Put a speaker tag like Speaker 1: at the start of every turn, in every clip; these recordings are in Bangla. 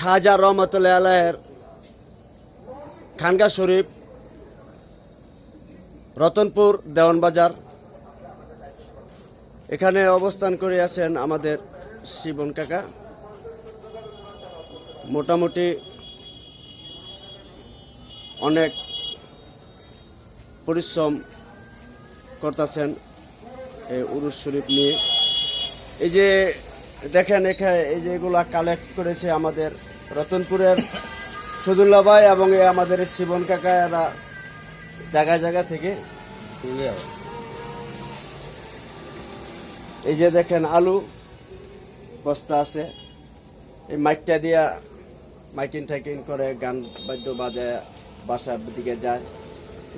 Speaker 1: খাজা রহমতুল্লাহ আলাহের খানগা শরীফ, রতনপুর দেওয়ানবাজার। এখানে অবস্থান করে আছেন আমাদের শিবন কাকা। মোটামুটি অনেক পরিশ্রম করতেছেন এই উরুস শরীফ নিয়ে। এই যে দেখেন এখানে এই যে এগুলা কালেক্ট করেছে আমাদের রতনপুরের সদুল্লা ভাই এবং এই আমাদের শিবন কাকা, এরা জায়গা জায়গা থেকে এই যে দেখেন, আলু বস্তা আছে। এই মাইকটা দিয়া মাইকিন টাইকিন করে গান বাদ্য বাজায়, বাসার দিকে যায়।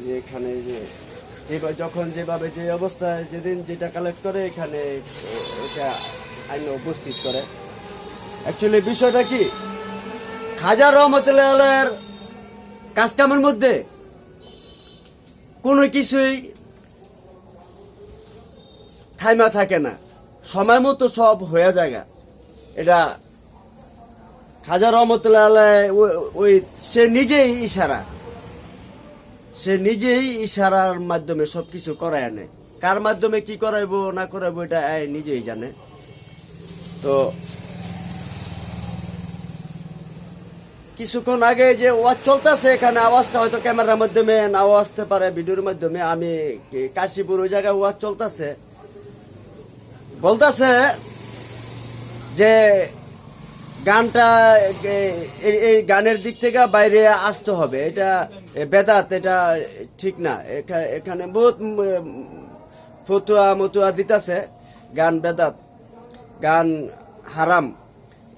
Speaker 1: যে এখানে যে যেভাবে যখন যেভাবে যে অবস্থায়, যেদিন যেটা কালেক্ট করে এখানে এটা আইন উপস্থিত করে। অ্যাকচুয়ালি বিষয়টা কি? খাজা রহমতুল্লাহের কাজকামের মধ্যে কোনো কিছুই থাইমা থাকে না। সময় মতো সব হয়ে যায় এটা খাজা রহমতুল্লাহ ওই সে নিজেই ইশারা। সে নিজেই ইশারার মাধ্যমে সবকিছু করায় আনে। কার মাধ্যমে কি করাইবো, না করাইবো, এটা নিজেই জানে। তো কিছুক্ষণ আগে যে ওয়াজ চলতেছে এখানে, আওয়াজটা হয়তো ক্যামেরার মাধ্যমে নাও আসতে পারে, ভিডিওর মাধ্যমে। আমি কাশীপুর ওই জায়গায় ওয়াজ চলতেছে? বলতেছে যে গানটা এই- গানের দিক থেকে বাইরে আসতে হবে। এটা বেদাত, এটা ঠিক না। এখা- এখানে বহুত ফতুয়া মতুয়া দিতেছে গান বেদাত। গান, হারাম,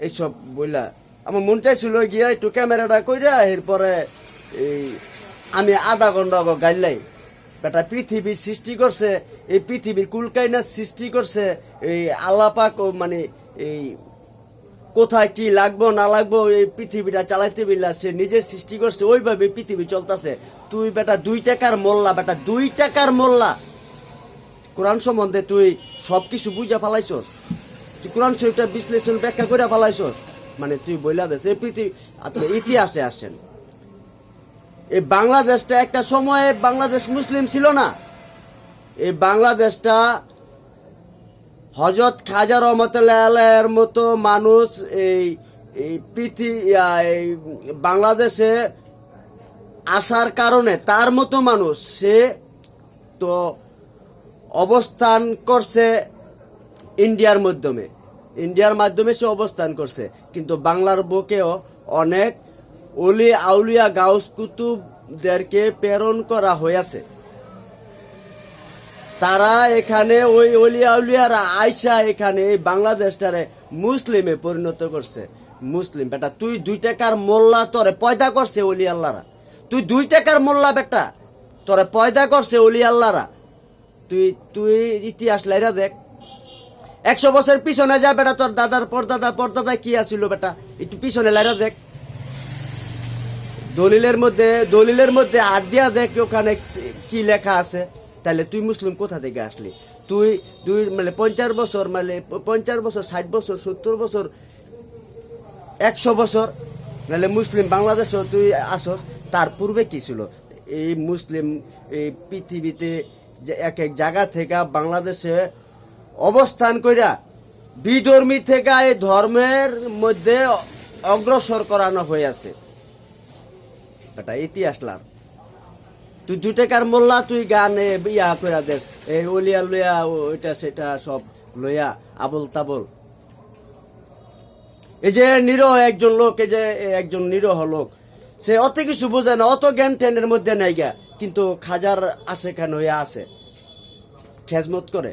Speaker 1: এইসব বইলা। আমার মন চাইছিল গিয়া একটু ক্যামেরাটা কই কইরা এরপরে এই আমি আধা ঘণ্টা গাইলাই। বেটা, পৃথিবী সৃষ্টি করছে, এই পৃথিবীর কুলকাইনা সৃষ্টি করছে, এই আল্লাপাক মানে এই কোথায় কি লাগবো, না লাগবো, এই পৃথিবীটা চালাইতে বিল্লা সে নিজে সৃষ্টি করছে ওইভাবে পৃথিবী চলতেছে। তুই বেটা, দুই টাকার মোল্লা, বেটা, দুই টাকার মোল্লা। কোরআন সম্বন্ধে তুই সব কিছু বুঝা ফেলাইছস। তুই কোরআন শরীফটা বিশ্লেষণ, ব্যাখ্যা করে ফেলাইছস মানে তুই বইলা দেশ এই পৃথিবী আচ্ছা ইতিহাসে আসেন। এই বাংলাদেশটা একটা সময়ে বাংলাদেশ মুসলিম ছিল না। এই বাংলাদেশটা হজরত খাজা রহমতুল্লাহের মতো মানুষ এই এই পৃথিবী এই বাংলাদেশে আসার কারণে তার মতো মানুষ, সে তো অবস্থান করছে ইন্ডিয়ার মাধ্যমে। ইন্ডিয়ার মাধ্যমে সে অবস্থান করছে। কিন্তু বাংলার বুকেও অনেক অলি আউলিয়া গাউস কুতুবদেরকে প্রেরণ করা হয়েছে তারা এখানে ওই অলিয়া উলিয়ারা আইসা এখানে এই বাংলাদেশটারে মুসলিমে পরিণত করছে। মুসলিম, বেটা, তুই দুই টাকার মোল্লা তোরে পয়দা করছে অলি আল্লাহরা। তুই দুই টাকার মোল্লা, বেটা, তোরে পয়দা করছে অলি আল্লাহরা। তুই তুই ইতিহাস লাইরা দেখ। একশো বছর পিছনে যা বেটা, তোর দাদার পরদাদা পরদাদা কি আছিল বেটা? একটু পিছনে লাইরা দেখ। দলিলের মধ্যে দলিলের মধ্যে হাত দিয়া দেখ ওখানে কি লেখা আছে। তাহলে তুই মুসলিম কোথা থেকে আসলি? তুই দুই মানে পঞ্চাশ বছর মানে পঞ্চাশ বছর, ষাট বছর, সত্তর বছর, একশো বছর, নাহলে মুসলিম বাংলাদেশও তুই আসস। তার পূর্বে কি ছিল? এই মুসলিম, এই পৃথিবীতে এক এক জায়গা থেকে বাংলাদেশে অবস্থান কইরা বিধর্মী থেকে এই ধর্মের মধ্যে অগ্রসর করানো হয়েছে এটা ইতিহাস লাভ তুই দু টাকার মোল্লা, তুই গানে ইয়া করে দেস এই ওলিয়া লইয়া ওইটা সেটা সব লইয়া আবল তাবল এই যে নিরহ একজন লোক, এই যে একজন নিরহ লোক, সে অত কিছু বোঝে না, অত জ্ঞান ট্যানের মধ্যে নাই গা, কিন্তু খাজার আসে কেন হইয়া আছে। খেজমত করে।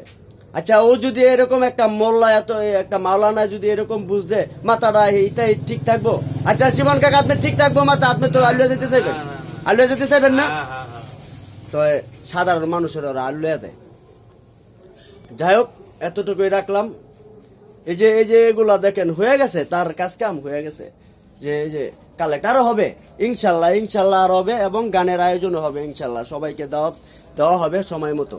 Speaker 1: আচ্ছা ও যদি এরকম একটা মোল্লা এত একটা মাওলানা যদি এরকম বুঝতে মাথাটা এইটাই ঠিক থাকব? আচ্ছা শিবন কাকা আপনি ঠিক থাকব মাথা আপনি তো আলুয়া যেতে চাইবেন। আলুয়া যেতে চাইবেন না? তো সাধারণ মানুষের ওরা আলুয়া দেয়। যাই হোক এতটুকুই রাখলাম। এই যে এই যে এগুলা দেখেন হয়ে গেছে তার কাজ কাম হয়ে গেছে। যে এই যে কালেক্ট আরও হবে। ইনশাল্লাহ ইনশাল্লাহ আর হবে এবং গানের আয়োজনও হবে ইনশাল্লাহ। সবাইকে দাওয়াত দেওয়া হবে সময় মতো।